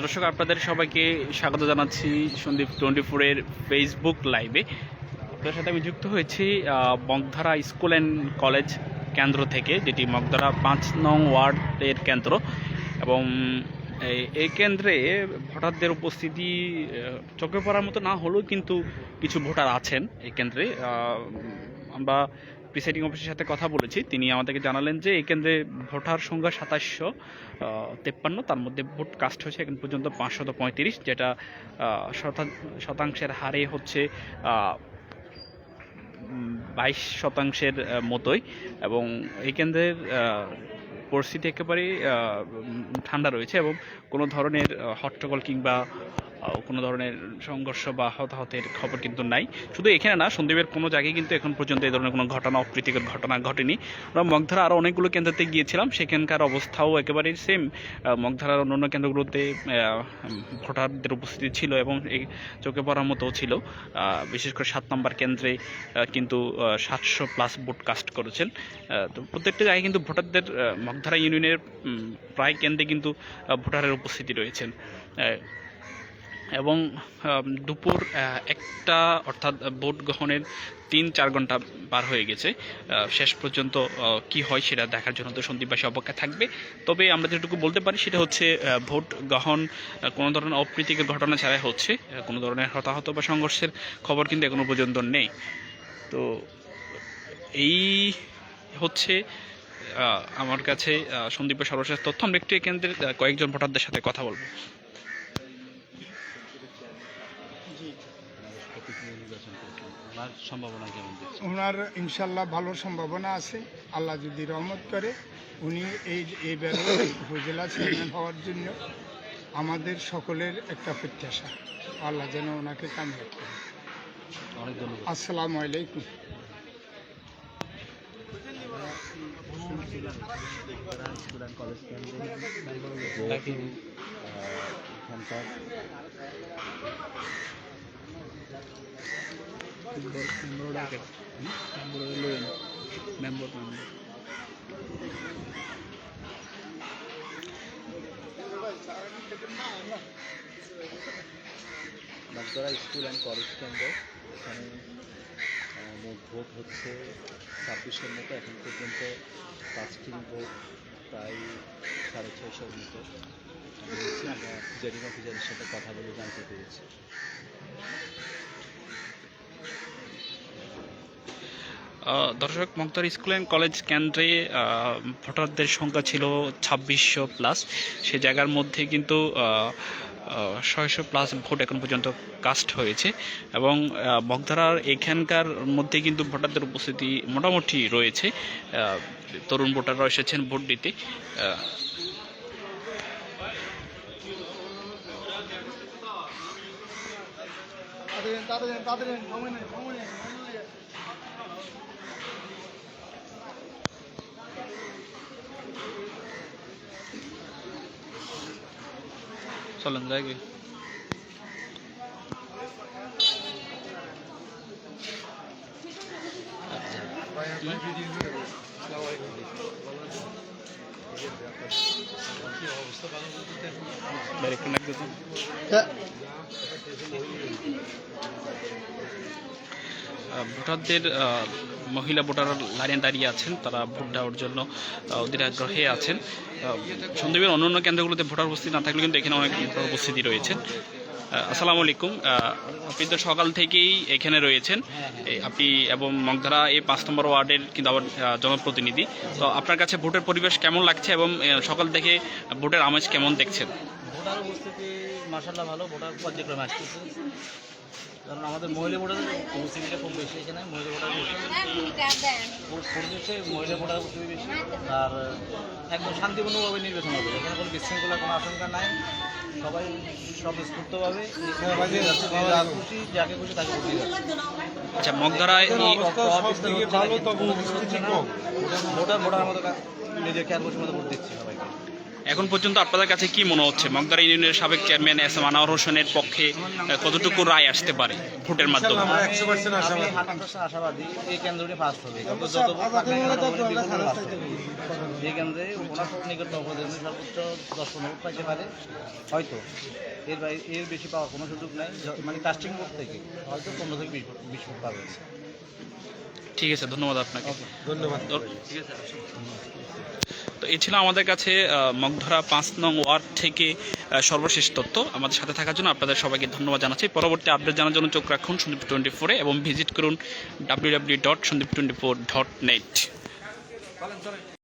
দর্শক, আপনাদের সবাইকে স্বাগত জানাচ্ছি সন্দীপ টোয়েন্টি ফোরের ফেসবুক লাইভে আপনাদের সাথে আমি যুক্ত হয়েছি মগধারা স্কুল অ্যান্ড কলেজ কেন্দ্র থেকে, যেটি মগধারা পাঁচ নং ওয়ার্ডের কেন্দ্র। এবং এই কেন্দ্রে ভোটারদের উপস্থিতি চোখে পড়ার মতো না হলেও কিন্তু কিছু ভোটার আছেন এই কেন্দ্রে। আমরা প্রিসাইডিং অফিসের সাথে কথা বলেছি। তিনি আমাদেরকে জানালেন যে এই কেন্দ্রে ভোটার সংখ্যা সাতাশশো তেপ্পান্ন, তার মধ্যে ভোট কাস্ট হয়েছে এখন পর্যন্ত পাঁচশত পঁয়ত্রিশ, যেটা শতাংশের হারে হচ্ছে বাইশ শতাংশের মতোই। এবং এই কেন্দ্রের পরিস্থিতি একেবারেই ঠান্ডা রয়েছে এবং কোনো ধরনের হট্টগোল কিংবা কোনো ধরনের সংঘর্ষ বা হতাহতের খবর কিন্তু নাই। শুধু এখানে না, সন্দীপের কোনো জায়গায় কিন্তু এখন পর্যন্ত এই ধরনের কোনো ঘটনা, অপ্রীতিকর ঘটনা ঘটেনি। আমরা মগধারা আরও অনেকগুলো কেন্দ্রতে গিয়েছিলাম। সেখানকার অবস্থাও একেবারেই সেম মগধারার অন্যান্য কেন্দ্রগুলোতে ভোটারদের উপস্থিতি ছিল এবং চোখে পড়ার মতো ছিল। বিশেষ করে সাত নম্বর কেন্দ্রে কিন্তু সাতশো প্লাস ভোট কাস্ট করেছেন। তো প্রত্যেকটা জায়গায় কিন্তু ভোটারদের মগধারা ইউনিয়নের প্রায় কেন্দ্রে কিন্তু ভোটারের উপস্থিতি রয়েছেন। এবং দুপুর একটা, অর্থাৎ ভোট গ্রহণের তিন, চার ঘণ্টা পার হয়ে গেছে। শেষ পর্যন্ত কি হয় সেটা দেখার জন্য তো সন্দীপবাসী অপেক্ষা থাকবে। তবে আমরা যেটুকু বলতে পারি সেটা হচ্ছে ভোট গ্রহণ কোনো ধরনের অপ্রীতিকর ঘটনা ছাড়াই হচ্ছে। কোনো ধরনের হতাহত বা সংঘর্ষের খবর কিন্তু এখনও পর্যন্ত নেই। তো এই হচ্ছে আমার কাছে সন্দীপের সর্বশেষ তথ্য। আমরা একটু কেন্দ্রের কয়েকজন ভোটারদের সাথে কথা বলব। সম্ভাবনা কেমন ওনার ইনশাল্লাহ ভালো সম্ভাবনা আছে। আল্লাহ যদি রহমত করে উনি এই এইবারে উপজেলা চেয়ারম্যান হওয়ার জন্য আমাদের সকলের একটা প্রত্যাশা। আল্লাহ যেন ওনাকে কামিয়াব করে। অনেক ধন্যবাদ। আসসালামু আলাইকুম। এখানকার member Bagdara school and college কেন্দ্র এখানে মোট ভোট হচ্ছে ছাব্বিশের মতো এখন পর্যন্ত কাস্টিং ভোট প্রায় সাড়ে ছয়শোর মতো। আমরা জেডিং অফিসারের সাথে কথা বলে জানতে পেরেছি দর্শক মক্তার স্কুল অ্যান্ড কলেজ কেন্দ্রে ভোটারদের সংখ্যা ছিল ছাব্বিশশো প্লাস সে জায়গার মধ্যে কিন্তু ছয়শো প্লাস ভোট এখন পর্যন্ত কাস্ট হয়েছে। এবং মগধারার এখানকার মধ্যে কিন্তু ভোটারদের উপস্থিতি মোটামুটি রয়েছে। তরুণ ভোটাররা এসেছেন ভোট দিতে। আহ, চলেন যাই গে। আহ, ভোটারদের মহিলা ভোটার লাইনে দাঁড়িয়ে আছেন তারা ভোট দেওয়ার জন্য অধীর আগ্রহে আছেন। সন্দীপের অন্যান্য কেন্দ্রগুলোতে ভোটার উপস্থিতি না থাকলে কিন্তু এখানে অনেক ভোটার উপস্থিতি রয়েছেন। আহ, আসসালামু আলাইকুম। আপনি তো সকাল থেকেই এখানে রয়েছেন। আপনি এবং মগধারা এই পাঁচ নম্বর ওয়ার্ডের কিন্তু আবার জনপ্রতিনিধি। তো আপনার কাছে ভোটের পরিবেশ কেমন লাগছে এবং সকাল থেকে ভোটের আমেজ কেমন দেখছেন? ভোটার উপস্থিতি মার্শাল্লাহ ভালো ভোটার পর্যায়ক্রমে আসতেছে কারণ আমাদের মহিলা ভোটারের উপস্থিতিটা খুব বেশি এখানে মহিলা ভোটার পরিবেশে মহিলা ভোটার উপস্থিতি বেশি। আর একদম শান্তিপূর্ণভাবে নির্বাচন হবে এখানে কোনো বিশৃঙ্খলা কোনো আশঙ্কা নাই। সবাই সব স্ফূর্তভাবে খুশি যাকে খুশি তাকে ভোট দিয়ে যাচ্ছে। আচ্ছা মগধারায় ভোটার ভোটার মতো নিজের বসে মতো ভোট দিচ্ছে সবাইকে এখন পর্যন্ত আপনাদের কাছে কি মনে হচ্ছে? মগদারা ইউনিয়নের সাবেক চেয়ারম্যান এস এম আনোয়ার হোসেনের পক্ষে কতটুকু রায় আসতে পারে ভোটের মাধ্যমে? আশাবাদী। এই কেন্দ্রটি হবে। এই কেন্দ্রে সর্বোচ্চ দশ পনেরো পাইতে পারে। হয়তো। এর বাইরে এর বেশি পাওয়ার কোনো সুযোগ নাই। মানে কাস্টিং ভোট থেকে হয়তো পনেরো থেকে বিশ বিশ পাবে ঠিক আছে ধন্যবাদ আপনাকে। ধন্যবাদ তো- তো এ ছিল আমাদের কাছে মগধরা পাঁচ নং ওয়ার্ড থেকে সর্বশেষ তথ্য। আমাদের সাথে থাকার জন্য আপনাদের সবাইকে ধন্যবাদ জানাচ্ছি। পরবর্তী আপডেট জানার জন্য চোখ রাখুন সন্দীপ টোয়েন্টি ফোরে এবং ভিজিট করুন W W dot Sandip twenty four dot net